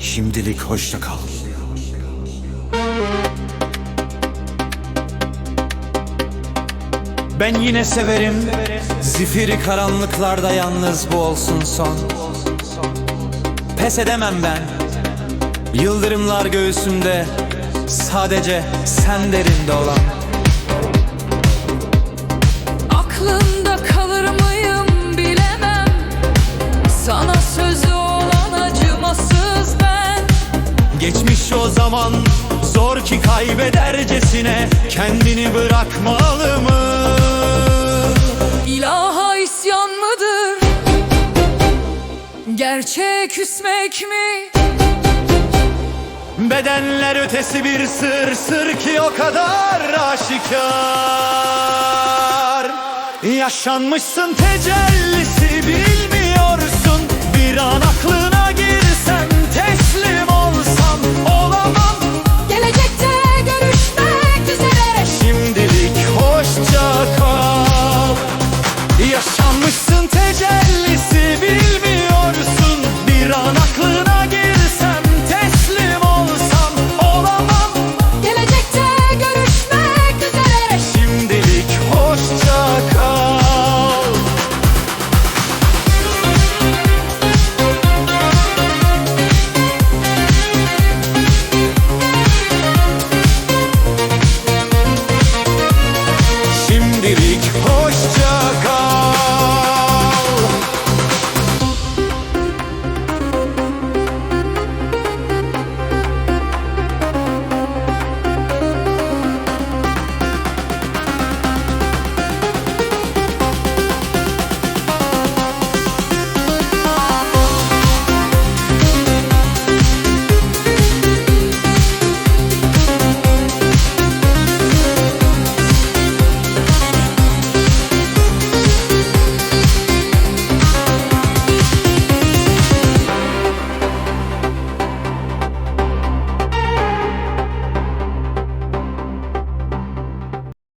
Şimdilik hoşça kal. Ben yine severim. Zifiri karanlıklarda yalnız bu olsun son. Pes edemem ben. Yıldırımlar göğsümde Sadece sen derinde olan Geçmiş o zaman Zor ki kaybedercesine Kendini bırakmalı mı? İlaha isyan mıdır? Gerçeğe küsmek mi? Bedenler ötesi bir sır Sır ki o kadar aşikar Yaşanmışsın tecellisi Bir